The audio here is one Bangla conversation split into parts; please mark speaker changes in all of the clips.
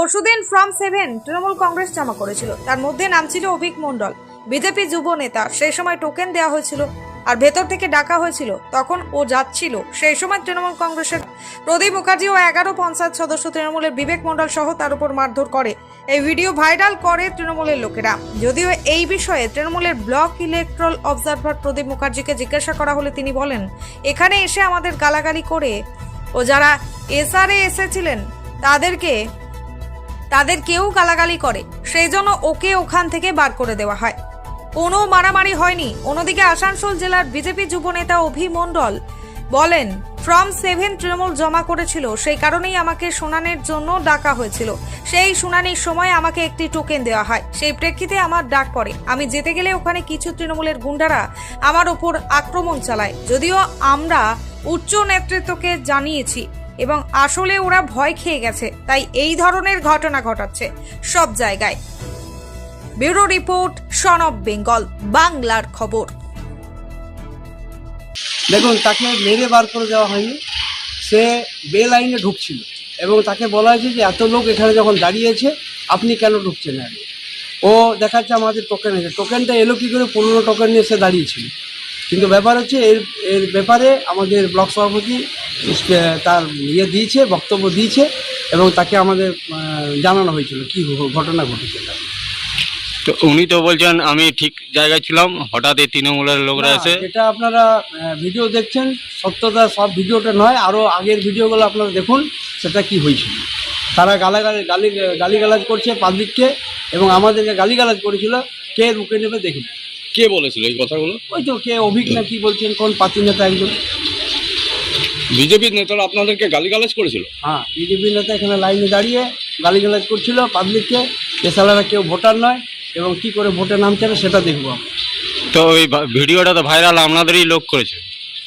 Speaker 1: পরশুদিন ফ্রম সেভেন তৃণমূল কংগ্রেস জমা করেছিল। তার মধ্যে নাম ছিল অভিক মণ্ডল। বিজেপি যুব নেতা, সেই সময় টোকেন দেওয়া হয়েছিল। আর ভেতর থেকে ডাকা হয়েছিল, তখন ও যাচ্ছিল। সেই সময় তৃণমূল কংগ্রেসের প্রদীপ মুখার্জি ও এগারো পঞ্চায়েত সদস্য তৃণমূলের বিবেক মণ্ডল সহ তার উপর মারধর করে। এই ভিডিও ভাইরাল করে তৃণমূলের লোকেরা। যদিও এই বিষয়ে তৃণমূলের ব্লক ইলেকট্রাল অবজারভার প্রদীপ মুখার্জিকে জিজ্ঞাসা করা হলে তিনি বলেন, এখানে এসে আমাদের গালাগালি করে ও যারা এসআরএ এসেছিলেন, তাদেরকে তাদের কেউ গালাগালি করে সেই জন্য ওকে ওখান থেকে বার করে দেওয়া হয়। কোনো মারামারি হয়নি। অন্যদিকে আসানসোল জেলার বিজেপি যুবনেতা অভি মণ্ডল বলেন ফ্রম সেভেন তৃণমূল জমা করেছিল, সেই কারণেই আমাকে শুনানির জন্য ডাকা হয়েছিল। সেই শুনানির সময় আমাকে একটি টোকেন দেওয়া হয়। সেই প্রেক্ষিতে আমার ডাক পড়ে। আমি যেতে গেলে ওখানে কিছু তৃণমূলের গুন্ডারা আমার ওপর আক্রমণ চালায়। যদিও আমরা উচ্চ নেতৃত্বকে জানিয়েছি এবং আসলে ওরা ভয় খেয়ে গেছে, তাই এই ধরনের ঘটনা ঘটাচ্ছে সব জায়গায়। Bureau report, son of Bengal, বাংলার খবর।
Speaker 2: দেখুন, তাকে মেরে বার করে দেওয়া হয়নি। সে বে লাইনে ঢুকছিল এবং তাকে বলা হয়েছে যে, এত লোক এখানে যখন দাঁড়িয়েছে, আপনি কেন ঢুকছেন না ও দেখাচ্ছে আমাদের টোকেন আছে টোকেনটা এলো কী করে? পনেরো টোকেন নিয়ে সে দাঁড়িয়েছিল। কিন্তু ব্যাপার হচ্ছে, এর এর ব্যাপারে আমাদের ব্লক সভাপতি তার ইয়ে দিয়েছে বক্তব্য দিয়েছে এবং তাকে আমাদের জানানো হয়েছিল কী ঘটনা ঘটেছে।
Speaker 3: তো উনি তো বলছেন আমি ঠিক জায়গায় ছিলাম হঠাৎ এই তৃণমূলের লোকরা এসে
Speaker 2: যেটা আপনারা ভিডিও দেখছেন সত্যতা সব ভিডিওটা নয় আরও আগের ভিডিওগুলো আপনারা দেখুন সেটা কি হয়েছিল তারা গালাগালি গালি গালিগালাজ করছে পাবলিককে এবং আমাদেরকে গালিগালাজ করেছিল কে রুকে নেবে দেখুন।
Speaker 3: কে বলেছিল এই কথাগুলো?
Speaker 2: ওই তো কে অভিজ্ঞ না কি বলছেন কোন পাতি নেতা একজন।
Speaker 3: বিজেপির নেতারা আপনাদেরকে গালিগালাজ করেছিল
Speaker 2: হ্যাঁ বিজেপি নেতা এখানে লাইনে দাঁড়িয়ে গালিগালাজ করছিল পাবলিককে এছাড়া কেউ ভোটার নয় এবং কি করে ভোটে নামছে না সেটা দেখব।
Speaker 3: তো ওই ভিডিওটা তো ভাইরাল আপনাদেরই লোক করেছে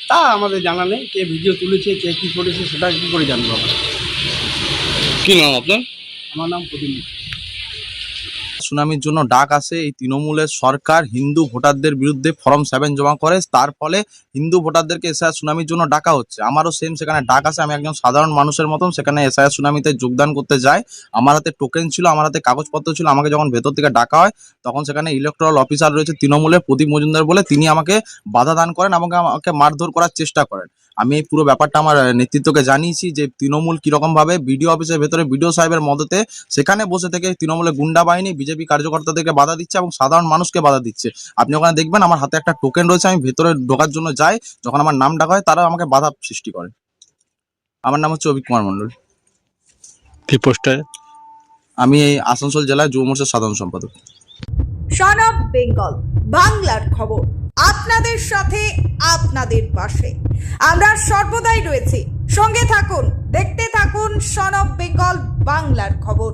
Speaker 2: তা আমাদের জানা নেই কে ভিডিও তুলেছে কে কী করেছে সেটা কী করে জানব আমরা
Speaker 3: কি নাম আপনার
Speaker 2: আমার নাম প্রদীপ।
Speaker 4: সুনামির জন্য ডাক আসে। এই তৃণমূলের সরকার হিন্দু ভোটারদের বিরুদ্ধে ফর্ম সেভেন জমা করে, তার ফলে হিন্দু ভোটারদেরকে এসআইআর সুনামির জন্য ডাকা হচ্ছে। আমারও সেম সেখানে ডাক আসে। আমি একজন সাধারণ মানুষের মতন সেখানে এসআইআর সুনামিতে যোগদান করতে যাই। আমার হাতে টোকেন ছিল, আমার হাতে কাগজপত্র ছিল। আমাকে যখন ভেতর থেকে ডাকা হয়, তখন সেখানে ইলেকট্রাল অফিসার রয়েছে তৃণমূলের প্রদীপ মজুমদার বলে। তিনি আমাকে বাধা দান করেন এবং আমাকে মারধর করার চেষ্টা করেন। আমি এই পুরো ব্যাপারটা আমার নেতৃত্বকে জানিয়েছি যে তৃণমূল কীরকম ভাবে বিডিও অফিসের ভেতরে বিডিও সাহেবের মদতে সেখানে বসে থেকে তৃণমূলের গুন্ডা বাহিনী বিজেপি কার্যকর্তাদেরকে বাধা দিচ্ছে এবং সাধারণ মানুষকে বাধা দিচ্ছে। আপনি ওখানে দেখবেন আমার হাতে একটা টোকেন রয়েছে আমি ভেতরে ঢোকার জন্য যাই যখন আমার নাম ডাকা হয় তারা আমাকে বাধা সৃষ্টি করে। আমার নাম হচ্ছে অভিক কুমার মন্ডল
Speaker 3: কি পোস্টার
Speaker 4: আমি এই আসানসোল জেলায় যুব মোর্চার সাধারণ সম্পাদক।
Speaker 1: সন অফ বেঙ্গল বাংলার খবর আপনাদের সাথে আপনাদের পাশে। আমরা সর্বদাই রয়েছি। সঙ্গে থাকুন দেখতে থাকুন সন অফ বেঙ্গল বাংলার খবর।